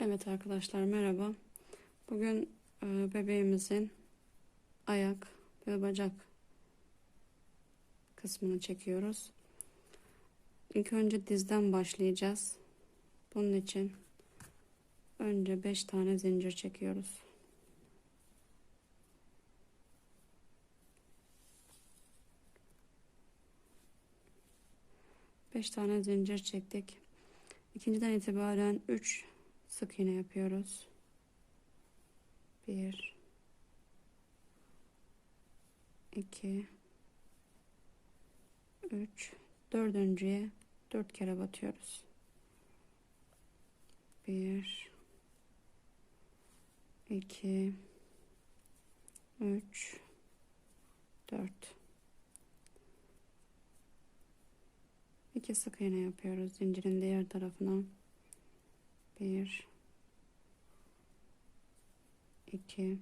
Evet arkadaşlar merhaba. Bugün e, bebeğimizin ayak ve bacak kısmını çekiyoruz. İlk önce dizden başlayacağız. Bunun için önce 5 tane zincir çekiyoruz. Beş tane zincir çektik. İkinciden itibaren 3 sık iğne yapıyoruz. 1 2 3 dördüncüye 4 kere batıyoruz. 1 2 3 4 2 sık iğne yapıyoruz zincirin diğer tarafına. 1 2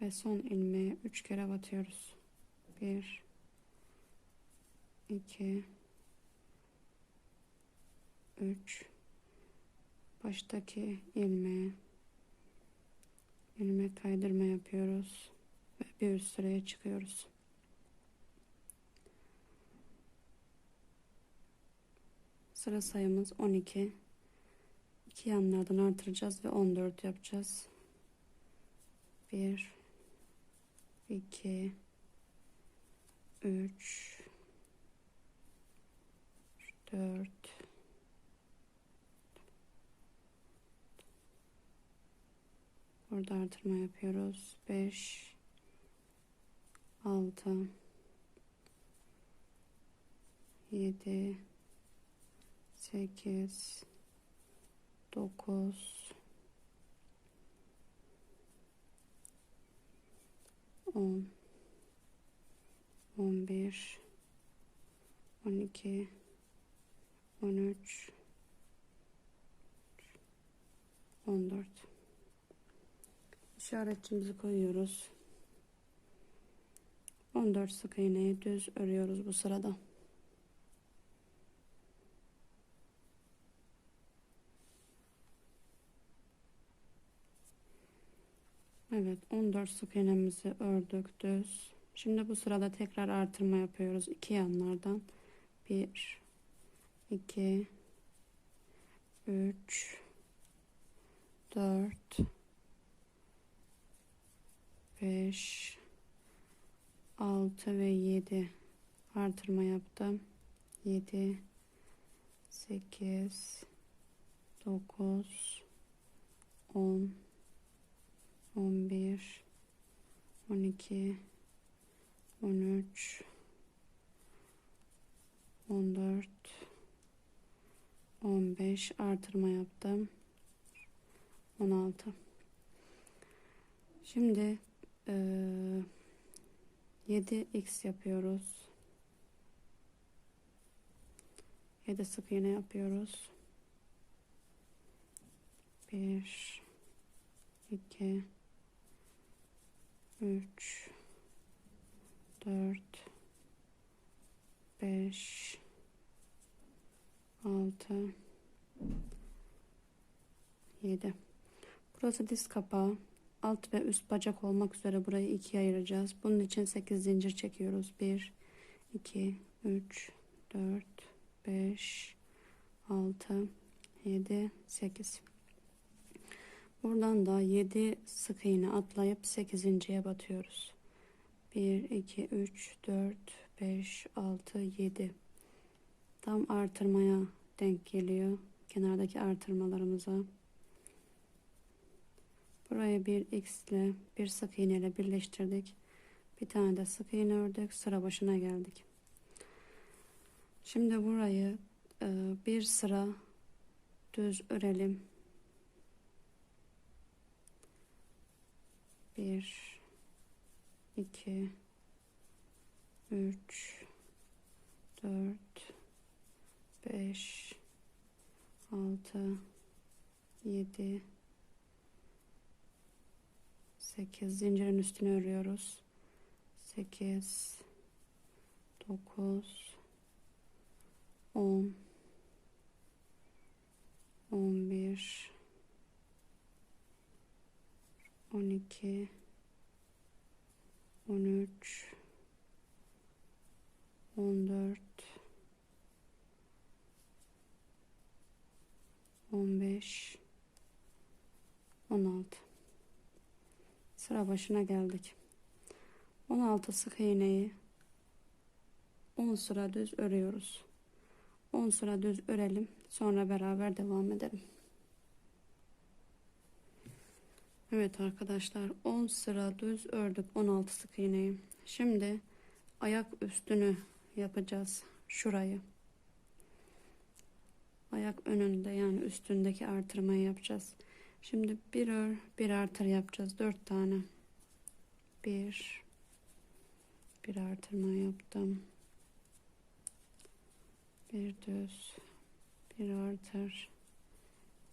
ve son ilmeğe 3 kere batıyoruz. 1 2 3 baştaki ilmeğe ilmek kaydırma yapıyoruz ve bir üst sıraya çıkıyoruz. Sıra sayımız 12. İki yanlardan artıracağız ve 14 yapacağız. 1 2 3 4 Burada artırma yapıyoruz. 5 6 7 8 9 10 11 12 13 14 işaretçimizi koyuyoruz. 14 sık iğneyi düz örüyoruz bu sırada Evet 14 sık iğnemizi ördük düz. Şimdi bu sırada tekrar artırma yapıyoruz iki yanlardan. 1 2 3 4 5 6 ve 7 artırma yaptım. 7 8 9 10 11 12 13 14 15 artırma yaptım. 16 şimdi e, 7x yapıyoruz. 7 sık iğne yapıyoruz. 1 2 3 4 5 6 7 Burası diz kapağı. Alt ve üst bacak olmak üzere burayı ikiye ayıracağız. Bunun için 8 zincir çekiyoruz. 1 2 3 4 5 6 7 8 Buradan da 7 sık iğne atlayıp 8.ye batıyoruz. 1 2 3 4 5 6 7 tam artırmaya denk geliyor kenardaki artırmalarımıza. Buraya bir x ile bir sık iğne ile birleştirdik. Bir tane de sık iğne ördük sıra başına geldik. Şimdi burayı e, bir sıra düz örelim 1 2 3 4 5 6 7 8 zincirin üstüne örüyoruz. 8 9 10 11 12 13 14 15 16 sıra başına geldik. 16 sık iğneyi 10 sıra düz örüyoruz. 10 sıra düz örelim sonra beraber devam edelim Evet arkadaşlar 10 sıra düz ördük 16 sık iğneyi. Şimdi ayak üstünü yapacağız şurayı. Ayak önünde yani üstündeki artırmayı yapacağız. Şimdi bir ör bir artır yapacağız. Dört tane. Bir bir artırma yaptım. Bir düz bir artır.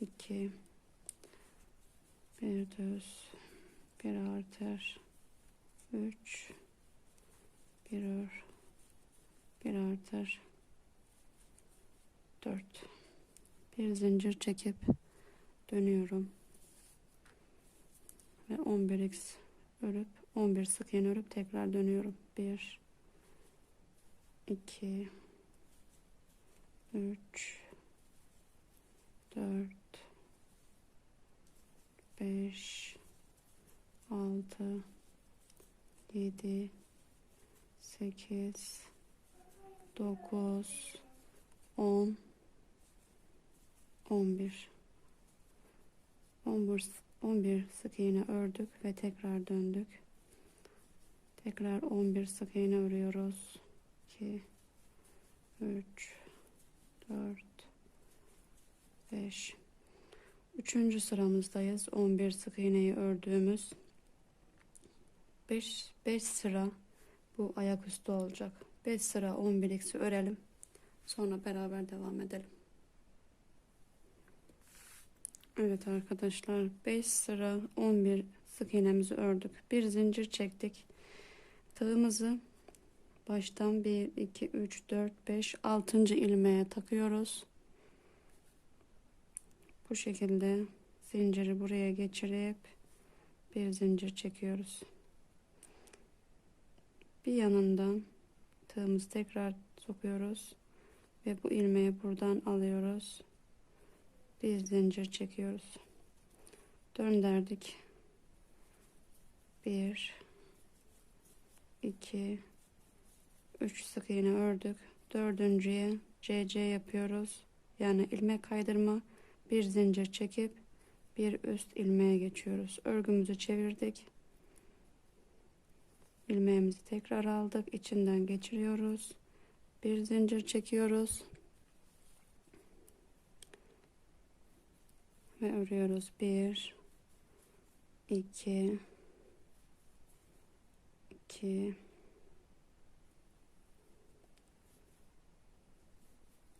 İki bir düz bir artır. Üç bir ör bir artır. Dört. Bir zincir çekip dönüyorum. Ve 11x örüp 11 sık iğne örüp tekrar dönüyorum. 1 2 3 4 5 6 7 8 9 10 11 11 11 sık iğne ördük ve tekrar döndük. Tekrar 11 sık iğne örüyoruz. 2 3 4 5 üçüncü sıramızdayız 11 sık iğneyi ördüğümüz 5 5 sıra bu ayaküstü olacak 5 sıra 11'liksi örelim sonra beraber devam edelim Evet arkadaşlar 5 sıra 11 sık iğnemizi ördük. Bir zincir çektik. Tığımızı baştan 1 2 3 4 5 6. ilmeğe takıyoruz. Bu şekilde zinciri buraya geçirip bir zincir çekiyoruz. Bir yanından tığımızı tekrar sokuyoruz ve bu ilmeği buradan alıyoruz. Bir zincir çekiyoruz. Döndürdük 1 2 3 sık iğne ördük. Dördüncüye CC yapıyoruz. Yani ilmek kaydırma bir zincir çekip bir üst ilmeğe geçiyoruz. Örgümüzü çevirdik. İlmeğimizi tekrar aldık. İçinden geçiriyoruz. Bir zincir çekiyoruz. Ve örüyoruz. 1 2 2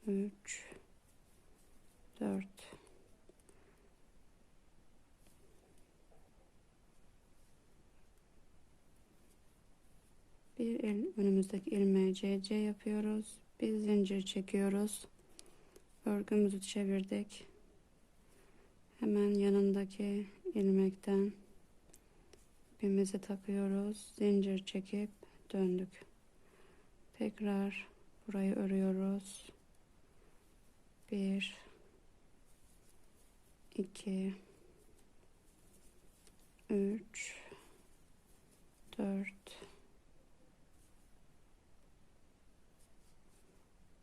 3 4 bir el, önümüzdeki ilmeğe CC yapıyoruz. Bir zincir çekiyoruz. Örgümüzü çevirdik hemen yanındaki ilmekten ipimizi takıyoruz zincir çekip döndük tekrar burayı örüyoruz 1 2 3 4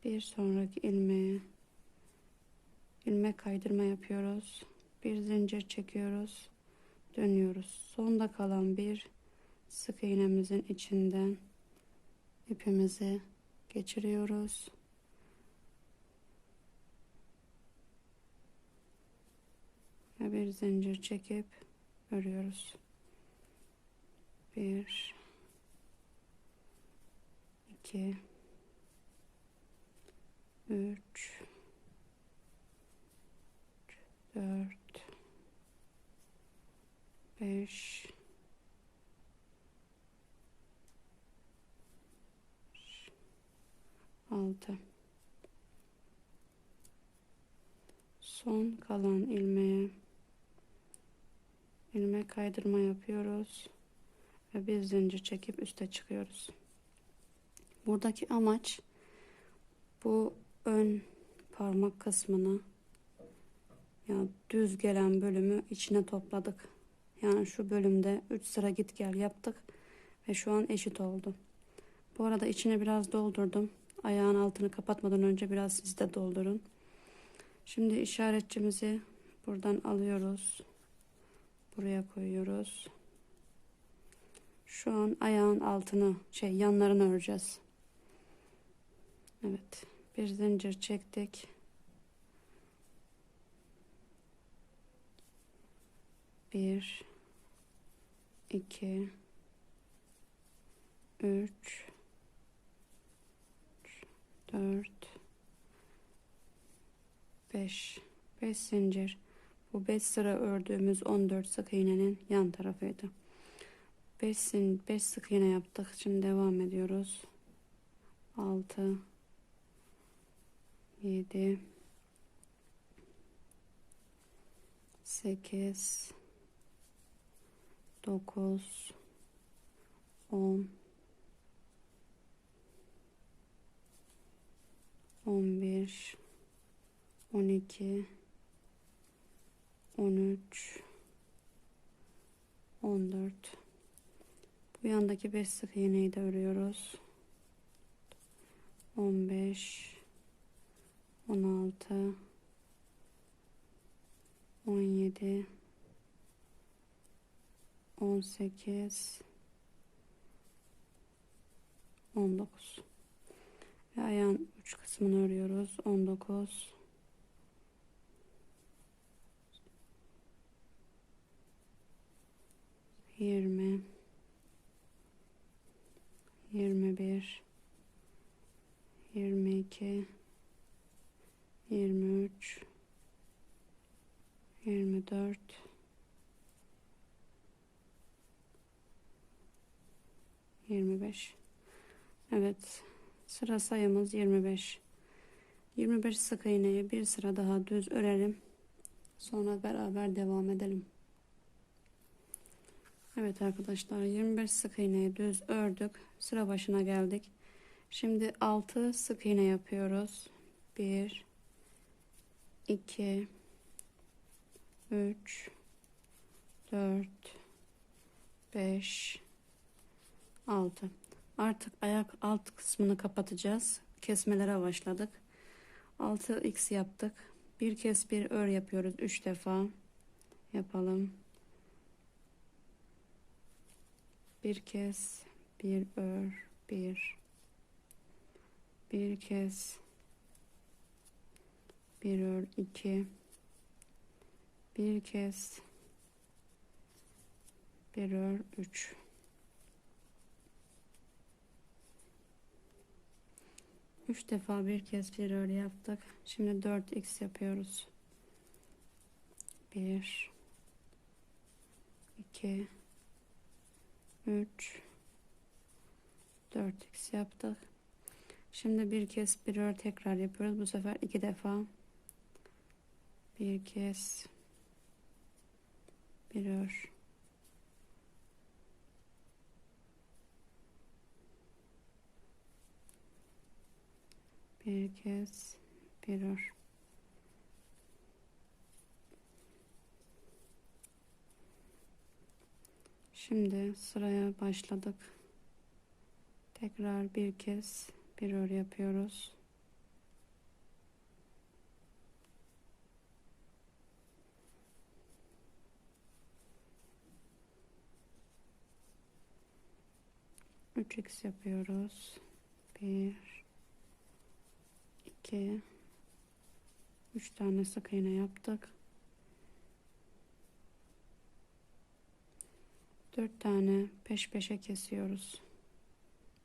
bir sonraki ilmeğe ilmek kaydırma yapıyoruz. Bir zincir çekiyoruz. Dönüyoruz. Sonda kalan bir sık iğnemizin içinden ipimizi geçiriyoruz. Ve bir zincir çekip örüyoruz. Bir iki üç. Dört. Beş. Altı. Son kalan ilmeğe ilmek kaydırma yapıyoruz ve bir zincir çekip üste çıkıyoruz. Buradaki amaç bu ön parmak kısmını yani düz gelen bölümü içine topladık. Yani şu bölümde 3 sıra git gel yaptık ve şu an eşit oldu. Bu arada içine biraz doldurdum. Ayağın altını kapatmadan önce biraz siz de doldurun. Şimdi işaretçimizi buradan alıyoruz. Buraya koyuyoruz. Şu an ayağın altını şey yanlarını öreceğiz. Evet. Bir zincir çektik. Bir, iki, üç, dört, beş, beş zincir. Bu beş sıra ördüğümüz 14 sık iğnenin yan tarafıydı. 5 5 sık iğne yaptık. Şimdi devam ediyoruz. 6 7 8 9 10 11 12 13 14 bu yandaki 5 sık iğneyi de örüyoruz 15 16 17 18 19 ve ayağın uç kısmını örüyoruz. 19 20 21 22 23 24 25 Evet sıra sayımız 25 25 sık iğneyi bir sıra daha düz örelim. Sonra beraber devam edelim. Evet arkadaşlar 25 sık iğneyi düz ördük. Sıra başına geldik. Şimdi 6 sık iğne yapıyoruz. 1 2 3 4 5 6 artık ayak alt kısmını kapatacağız. Kesmelere başladık. 6 x yaptık. Bir kez bir ör yapıyoruz. 3 defa yapalım. Bir kez bir ör bir. Bir kez bir ör iki. Bir kez. Bir ör üç. Üç defa bir kez bir ör yaptık. Şimdi 4 x yapıyoruz. Bir. İki. 3 4 x yaptık. Şimdi bir kez bir ör tekrar yapıyoruz. Bu sefer iki defa bir kez bir ör bir kez bir ör Şimdi sıraya başladık. Tekrar bir kez bir ör yapıyoruz. Üç x yapıyoruz. Bir, iki, üç tane sık iğne yaptık. Dört tane peş peşe kesiyoruz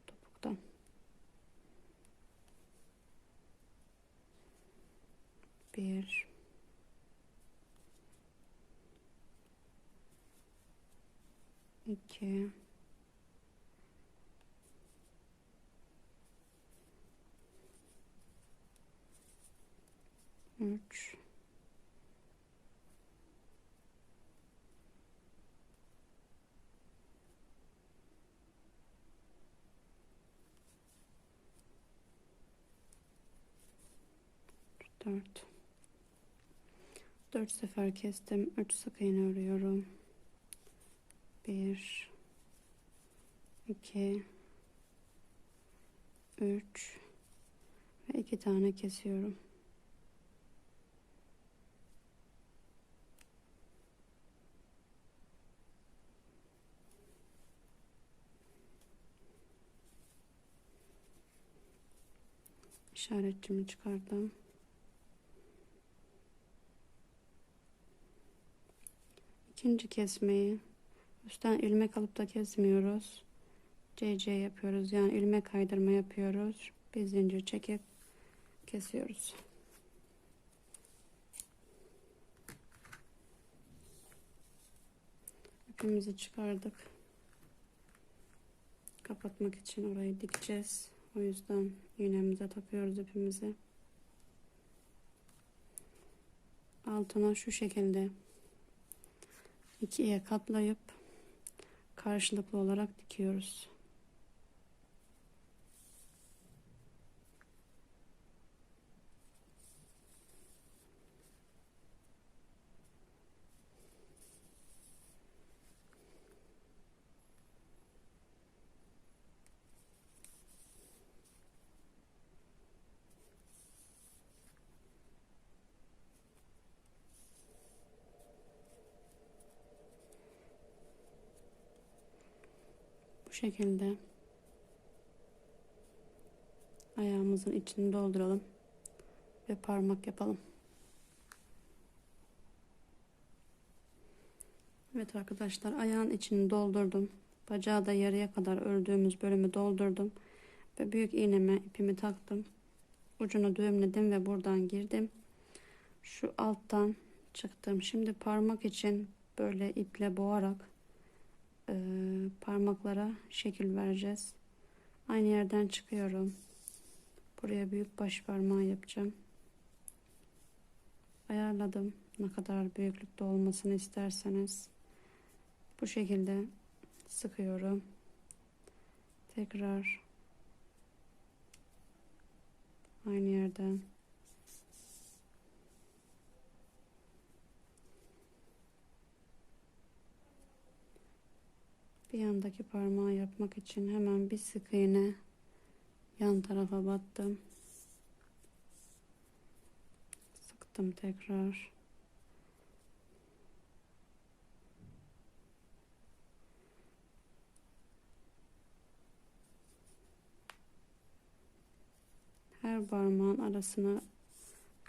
topuktan. Bir, iki, 3 4 4 sefer kestim. 3 sık iğne örüyorum. 1 2 3 ve 2 tane kesiyorum. İşaretçimi çıkardım. İkinci kesmeyi üstten ilmek alıp da kesmiyoruz. CC yapıyoruz. Yani ilmek kaydırma yapıyoruz. Bir zincir çekip kesiyoruz. İpimizi çıkardık. Kapatmak için orayı dikeceğiz o yüzden iğnemize takıyoruz ipimizi altına şu şekilde ikiye katlayıp karşılıklı olarak dikiyoruz. Şekilde ayağımızın içini dolduralım ve parmak yapalım. Evet arkadaşlar ayağın içini doldurdum. Bacağı da yarıya kadar ördüğümüz bölümü doldurdum. Ve büyük iğneme ipimi taktım. Ucunu düğümledim ve buradan girdim. Şu alttan çıktım. Şimdi parmak için böyle iple boğarak e, parmaklara şekil vereceğiz. Aynı yerden çıkıyorum. Buraya büyük baş parmağı yapacağım. Ayarladım. Ne kadar büyüklükte olmasını isterseniz. Bu şekilde sıkıyorum. Tekrar aynı yerden bir yandaki parmağı yapmak için hemen bir sık iğne yan tarafa battım. Sıktım tekrar. Her parmağın arasına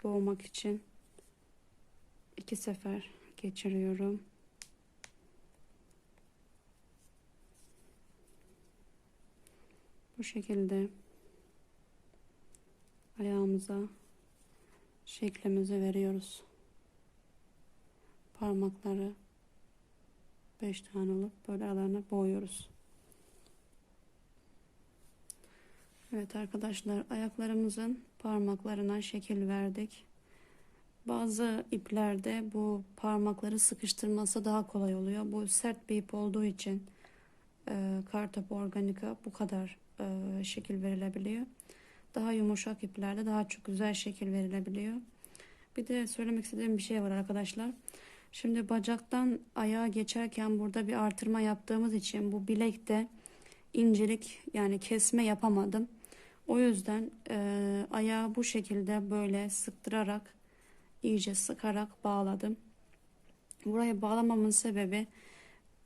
boğmak için iki sefer geçiriyorum bu şekilde ayağımıza şeklimizi veriyoruz. Parmakları 5 tane olup böyle aralarına boğuyoruz. Evet arkadaşlar ayaklarımızın parmaklarına şekil verdik. Bazı iplerde bu parmakları sıkıştırması daha kolay oluyor. Bu sert bir ip olduğu için e, kartop organika bu kadar e, şekil verilebiliyor. Daha yumuşak iplerde daha çok güzel şekil verilebiliyor. Bir de söylemek istediğim bir şey var arkadaşlar. Şimdi bacaktan ayağa geçerken burada bir artırma yaptığımız için bu bilekte incelik yani kesme yapamadım. O yüzden e, ayağı bu şekilde böyle sıktırarak iyice sıkarak bağladım. Buraya bağlamamın sebebi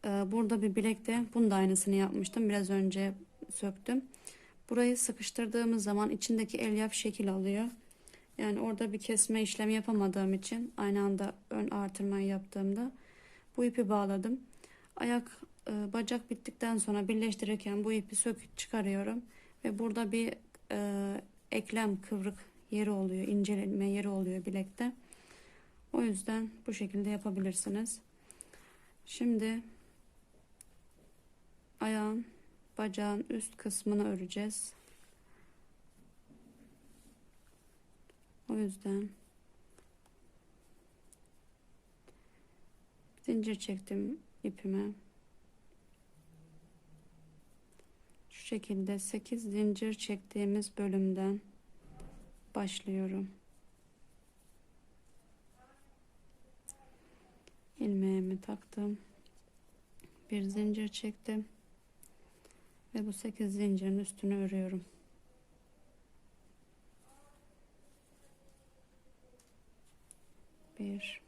e, burada bir bilekte bunun da aynısını yapmıştım. Biraz önce söktüm. Burayı sıkıştırdığımız zaman içindeki elyaf şekil alıyor. Yani orada bir kesme işlemi yapamadığım için aynı anda ön artırmayı yaptığımda bu ipi bağladım. Ayak e, bacak bittikten sonra birleştirirken bu ipi söküp çıkarıyorum ve burada bir e, eklem kıvrık yeri oluyor, inceleme yeri oluyor bilekte. O yüzden bu şekilde yapabilirsiniz. Şimdi ayağın bacağın üst kısmını öreceğiz. O yüzden zincir çektim ipime. Şu şekilde 8 zincir çektiğimiz bölümden başlıyorum. ilmeğimi taktım. Bir zincir çektim. Ve bu 8 zincirin üstünü örüyorum. Bir,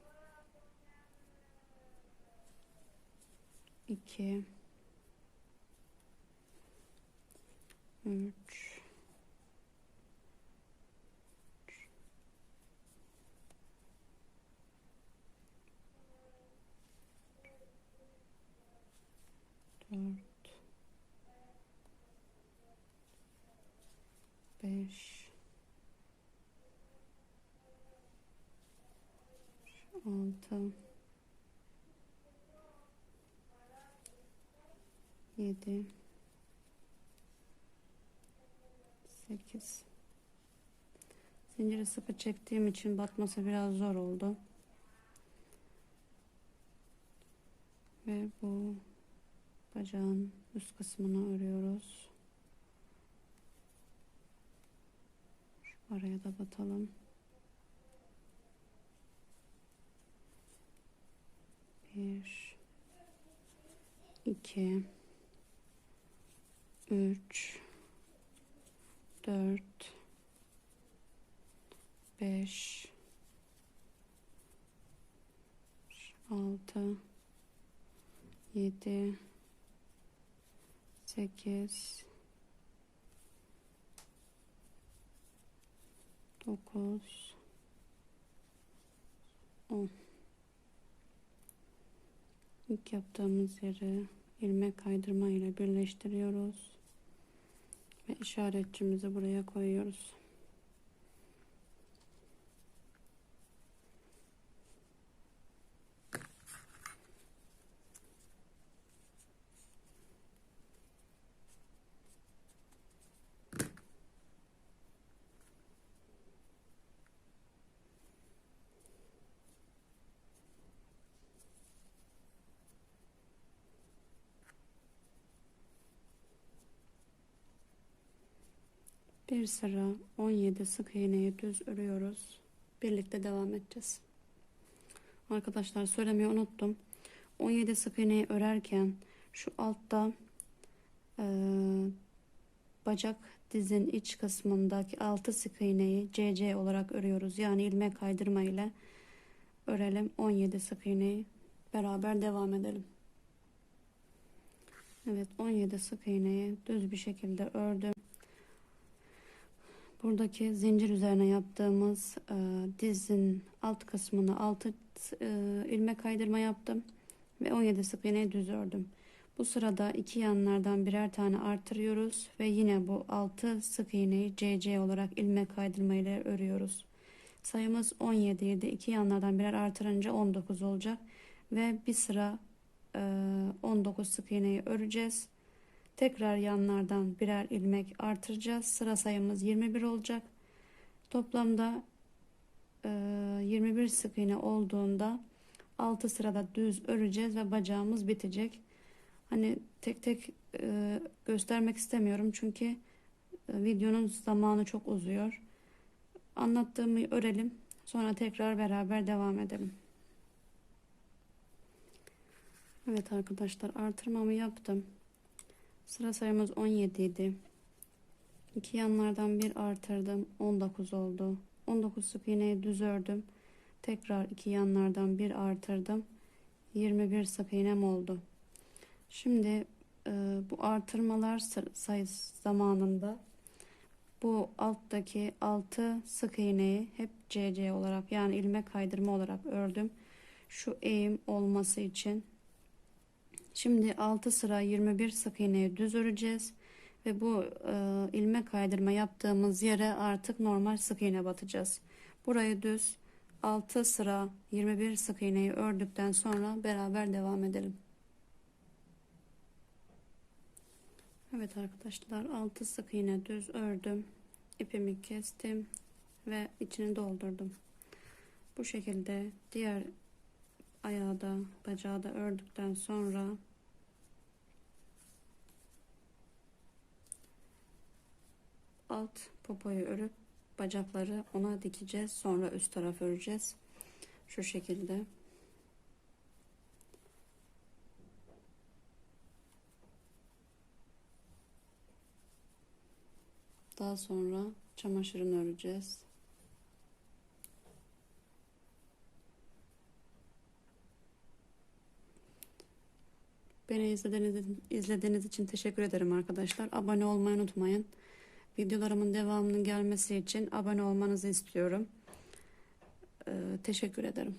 iki, üç, dört, beş, altı, yedi, sekiz. Zinciri sıkı çektiğim için batması biraz zor oldu. Ve bu bacağın üst kısmını örüyoruz. Şu araya da batalım. Bir, iki, üç, dört, beş, altı, yedi, sekiz, dokuz, on. İlk yaptığımız yeri ilmek kaydırma ile birleştiriyoruz ve işaretçimizi buraya koyuyoruz. Bir sıra 17 sık iğneyi düz örüyoruz. Birlikte devam edeceğiz. Arkadaşlar söylemeyi unuttum. 17 sık iğneyi örerken şu altta e, bacak dizin iç kısmındaki 6 sık iğneyi CC olarak örüyoruz. Yani ilmek kaydırma ile örelim. 17 sık iğneyi beraber devam edelim. Evet 17 sık iğneyi düz bir şekilde ördüm. Buradaki zincir üzerine yaptığımız e, dizin alt kısmını 6 e, ilmek kaydırma yaptım ve 17 sık iğne düz ördüm. Bu sırada iki yanlardan birer tane artırıyoruz ve yine bu 6 sık iğneyi CC olarak ilmek kaydırma ile örüyoruz. Sayımız 17 idi. İki yanlardan birer artırınca 19 olacak ve bir sıra e, 19 sık iğneyi öreceğiz. Tekrar yanlardan birer ilmek artıracağız. Sıra sayımız 21 olacak. Toplamda e, 21 sık iğne olduğunda 6 sırada düz öreceğiz ve bacağımız bitecek. Hani tek tek e, göstermek istemiyorum çünkü e, videonun zamanı çok uzuyor. Anlattığımı örelim. Sonra tekrar beraber devam edelim. Evet arkadaşlar artırmamı yaptım. Sıra sayımız 17 idi. İki yanlardan bir artırdım. 19 oldu. 19 sık iğneyi düz ördüm. Tekrar iki yanlardan bir artırdım. 21 sık iğnem oldu. Şimdi e, bu artırmalar sayısı zamanında bu alttaki 6 sık iğneyi hep CC olarak yani ilmek kaydırma olarak ördüm. Şu eğim olması için Şimdi 6 sıra 21 sık iğneyi düz öreceğiz ve bu e, ilmek kaydırma yaptığımız yere artık normal sık iğne batacağız. Burayı düz 6 sıra 21 sık iğneyi ördükten sonra beraber devam edelim. Evet arkadaşlar 6 sık iğne düz ördüm. ipimi kestim ve içini doldurdum. Bu şekilde diğer ayağı da bacağı da ördükten sonra alt popoyu örüp bacakları ona dikeceğiz. Sonra üst taraf öreceğiz. Şu şekilde. Daha sonra çamaşırını öreceğiz. Beni izlediğiniz, izlediğiniz için teşekkür ederim arkadaşlar. Abone olmayı unutmayın. Videolarımın devamının gelmesi için abone olmanızı istiyorum. Ee, teşekkür ederim.